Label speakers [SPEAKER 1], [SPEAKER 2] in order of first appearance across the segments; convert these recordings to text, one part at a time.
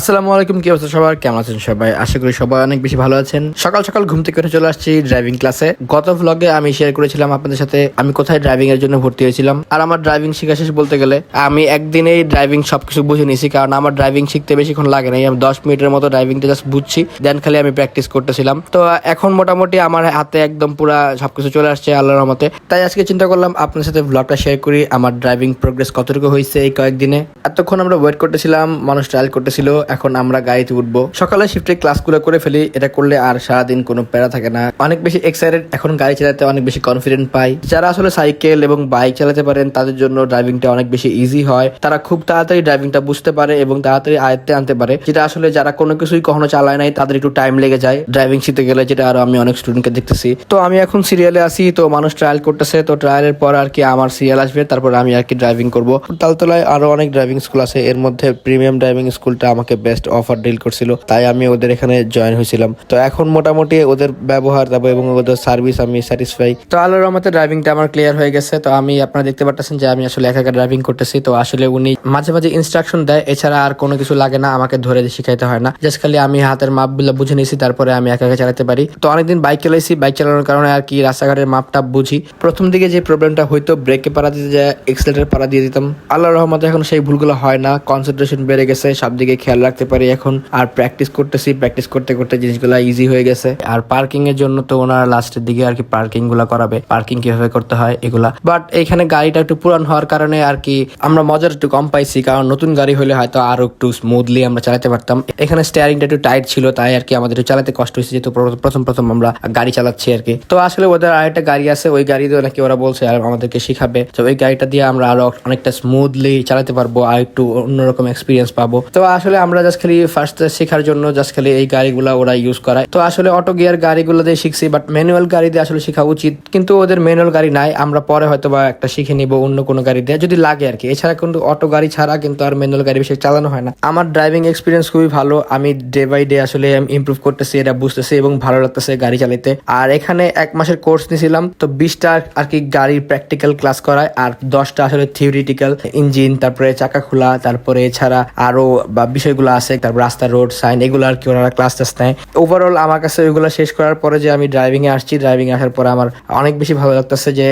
[SPEAKER 1] আসসালামু আলাইকুম, কি অবস্থা সবার? কেমন আছেন সবাই? আশা করি সবাই অনেক বেশি ভালো আছেন। সকাল সকাল ঘুম থেকে উঠে চলে আসছি ড্রাইভিং ক্লাসে গত ভ্লগে আমি শেয়ার করেছিলাম আপনাদের সাথে আমি কোথায় ড্রাইভিং এর জন্য ভর্তি হয়েছিলাম। আর আমার ড্রাইভিং শেখা শেষ বলতে গেলে আমি একদিনেই ড্রাইভিং সবকিছু বুঝে নিয়েছি, কারণ আমার ড্রাইভিং শিখতে বেশিক্ষণ লাগে নাই। আমি দশ মিনিটের মতো ড্রাইভিংটা জাস্ট বুঝছি দেন খালি আমি প্র্যাকটিস করতেছিলাম। তো, এখন মোটামুটি আমার হাতে একদম পুরা সবকিছু চলে আসছে আল্লাহর রহমতে। তাই আজকে চিন্তা করলাম আপনার সাথে ভ্লগটা শেয়ার করি, আমার ড্রাইভিং প্রোগ্রেস কতটুকু হয়েছে এই কয়েকদিনে। এতক্ষণ আমরা ওয়েট করতেছিলাম, মানুষ ট্রায়াল করতেছিল এখন আমরা গাড়িতে উঠবো। সকালে শিফটে ক্লাসগুলো করে ফেলি, এটা করলে আর সারাদিন কোনো প্যারা থাকে না। অনেক বেশি এক্সাইটেড এখন গাড়ি চালাতে অনেক বেশি কনফিডেন্ট পাই। যারা আসলে সাইকেল এবং বাইক চালাতে পারেন, তাদের জন্য ড্রাইভিংটা অনেক বেশি ইজি হয়। তারা খুব তাড়াতাড়ি ড্রাইভিংটা বুঝতে পারে এবং তাড়াতাড়ি আয়ত্তে আনতে পারে। যেটা আসলে যারা কোনো কিছুই কখনো চালায় নাই, তাদের একটু টাইম লেগে যায়। ড্রাইভিং শিখতে গেলে, যেটা আরও আমি অনেক স্টুডেন্টকে দেখতেছি। তো আমি এখন সিরিয়ালে আসি তো মানুষ ট্রায়াল করতেছে। তো ট্রায়ালের পর আর কি আমার সিরিয়াল আসবে, তারপর আমি আর কি ড্রাইভিং করব। তালতলায় আরও অনেক ড্রাইভিং স্কুল আছে। এর মধ্যে প্রিমিয়াম ড্রাইভিং স্কুলটা আমাকে বেস্ট অফার ডিল করছিল, তাই আমি ওদের এখানে জয়েন হয়েছিলাম। তো এখন মোটামুটি ওদের ব্যবহার তারপর এবং ওদের সার্ভিস আমি স্যাটিসফাই তো আল্লাহর রহমতে ড্রাইভিংটা আমার ক্লিয়ার হয়ে গেছে। তো আমি আপনারা দেখতে পাচ্ছেন যে আমি আসলে একা একা ড্রাইভিং করতেছি। তো আসলে উনি মাঝে মাঝে ইনস্ট্রাকশন দেয়, এছাড়া আর কোনো কিছু লাগে না, আমাকে ধরে শিখাইতে হয় না। জাস্ট খালি আমি হাতের মাপগুলো বুঝে নিয়েছি, তারপরে আমি একা একা চালাতে পারি। তো অনেকদিন বাইক চালাইছি বাইক চালানোর কারণে আর কি রাস্তাঘাটের মাপটা বুঝি। প্রথম দিকে যে প্রবলেমটা হয়তো ব্রেকে পাড়া দিতে যায় এক্সেলেটার পাড়া দিয়ে দিতাম। আল্লাহ রহমতে এখন সেই ভুলগুলো হয় না কনসেন্ট্রেশন বেড়ে গেছে সব দিকে খেয়াল রাখতে পারি। এখন আর প্র্যাকটিস করতেছি প্র্যাকটিস করতে করতে জিনিসগুলো ইজি হয়ে গেছে। আর পার্কিং এর জন্য তো ওনারা লাস্টের দিকে আর কি পার্কিংগুলা করাবে। পার্কিং কীভাবে করতে হয় এগুলা। বাট এখানে গাড়িটা একটু পুরান হওয়ার কারণে আর কি আমরা মজার একটু কম পাইছি। কারণ নতুন গাড়ি হলে হয়তো আরও একটু স্মুথলি আমরা চালাতে পারতাম। এখানে স্টিয়ারিংটা একটু টাইট ছিল, তাই আর কি আমাদের একটু চালাতে কষ্ট হয়েছে। যেহেতু প্রথম প্রথম আমরা গাড়ি চালাচ্ছি আর কি তো আসলে ওদের আরেকটা গাড়ি আছে, ওই গাড়ি দিয়ে নাকি ওরা বলছে আর আমাদেরকে শিখাবে। তো ওই গাড়িটা দিয়ে আমরা আরও অনেকটা স্মুথলি চালাতে পারব, আর একটু অন্যরকম এক্সপিরিয়েন্স পাবো। তো আসলে আমরা জাস্ট খালি ফার্স্ট শেখার জন্য জাস্ট খালি এই গাড়িগুলো ওরা ইউজ করায়। তো আসলে অটো গিয়ার গাড়িগুলো দিয়ে শিখছি বাট ম্যানুয়াল গাড়ি দিয়ে আসলে শেখা উচিত। কিন্তু ওদের ম্যানুয়াল গাড়ি নাই, আমরা পরে হয়তো বা একটা শিখে নিব অন্য কোনো গাড়ি দিয়ে, যদি লাগে আর কি। এছাড়া কিন্তু অটো গাড়ি ছাড়া কিন্তু আর ম্যানুয়াল গাড়ি বেশি চালানো হয় না। আমার ড্রাইভিং এক্সপিরিয়েন্স খুবই ভালো, আমি ডে বাই ডে আসলে ইমপ্রুভ করতেছি, এটা বুঝতেছি এবং ভালো লাগতেছে গাড়ি চালাতে আর এখানে এক মাসের কোর্স নিয়েছিলাম তো বিশটা আর কি গাড়ির প্র্যাকটিক্যাল ক্লাস করায়, আর দশটা আসলে থিওরিটিক্যাল ইঞ্জিন তারপরে চাকা খোলা, তারপরে এছাড়া আরও বা বিষয়গুলো আছে, তারপর রাস্তা রোড সাইন এগুলো আর কি ওনারা ক্লাস টাস নেয়। ওভারঅল আমার কাছে ওইগুলো শেষ করার পরে যে আমি ড্রাইভিং এ আসছি ড্রাইভিং এ আসার পরে আমার অনেক বেশি ভালো লাগতেছে যে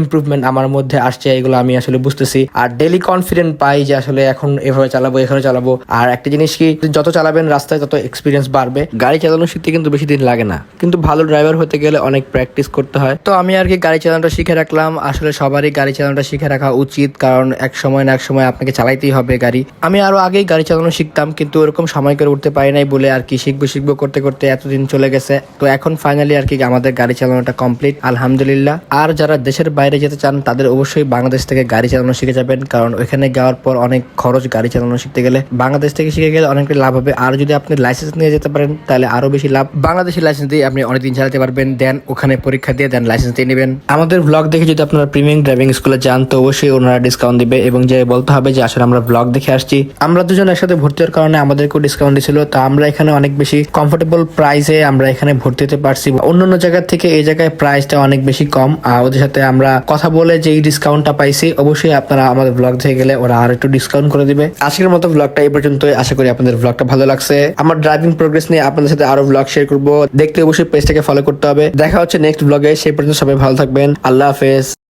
[SPEAKER 1] ইমপ্রুভমেন্ট আমার মধ্যে আসছে, এগুলো আমি আসলে বুঝতেছি। আর ডেলি কনফিডেন্ট পাই যে আসলে এখন এভাবে চালাবো, এখানে চালাবো। আর একটা জিনিস কি যত চালাবেন রাস্তায় তত এক্সপিরিয়েন্স বাড়বে। গাড়ি চালানো শিখতে কিন্তু বেশি দিন লাগে না। কিন্তু ভালো ড্রাইভার হতে গেলে অনেক প্র্যাকটিস করতে হয়। তো আমি আর কি গাড়ি চালানোটা শিখে রাখলাম। আসলে সবারই গাড়ি চালানোটা শিখে রাখা উচিত। কারণ এক সময় না এক সময় আপনাকে চালাইতেই হবে গাড়ি। আমি আরও আগেই গাড়ি চালানো শিখতাম। কিন্তু ওরকম সময় করে উঠতে পারি নাই বলে আর কি শিখব শিখব করতে করতে এতদিন চলে গেছে। তো এখন ফাইনালি আর কি আমাদের গাড়ি চালানোটা কমপ্লিট আলহামদুলিল্লাহ। আর যারা দেশের বাইরে যেতে চান, তাদের অবশ্যই বাংলাদেশ থেকে গাড়ি চালানো শিখে যাবেন, কারণ ওইখানে যাওয়ার পর অনেক খরচ গাড়ি চালানো শিখতে গেলে। বাংলাদেশ থেকে শিখে গেলে অনেকটা লাভ হবে। আর যদি আপনি লাইসেন্স নিয়ে যেতে পারেন, তাহলে আরও বেশি লাভ। বাংলাদেশের লাইসেন্স দিয়ে আপনি অনেকদিন চালাতে পারবেন দেন ওখানে পরীক্ষা দিয়ে দেন লাইসেন্স দিয়ে নেবেন। আমাদের ব্লগ দেখে যদি আপনারা প্রিমিয়াম ড্রাইভিং স্কুলে যান, তো অবশ্যই ওনারা ডিসকাউন্ট দিবে এবং যে বলতে হবে যে, আসলে আমরা ব্লগ দেখে আসছি। আমরা দুজন একসাথে ভর্তি হওয়ার কারণে আমাদেরকেও ডিসকাউন্ট দিছিল। তা আমরা এখানে অনেক বেশি কমফোর্টেবল প্রাইসে আমরা এখানে ভর্তি হতে পারছি। অন্য অন্য জায়গা থেকে এই জায়গায় প্রাইসটা অনেক বেশি কম। আর ওদের সাথে আমরা কথা বলে যে এই ডিসকাউন্টটা পাইছি, অবশ্যই আপনারা আমাদের ব্লগ থেকে গেলে ওরা আর একটু ডিসকাউন্ট করে দিবে। আজকের মতো ব্লগটা এই পর্যন্তই। আশা করি আপনাদের ব্লগটা ভালো লাগছে। আমার ড্রাইভিং প্রোগ্রেস নিয়ে আপনাদের সাথে আরও ব্লগ শেয়ার করব। দেখতে অবশ্যই পেজটাকে ফলো করতে হবে। দেখা হচ্ছে নেক্সট ব্লগে সেই পর্যন্ত সবাই ভালো থাকবেন। আল্লাহ হাফেজ।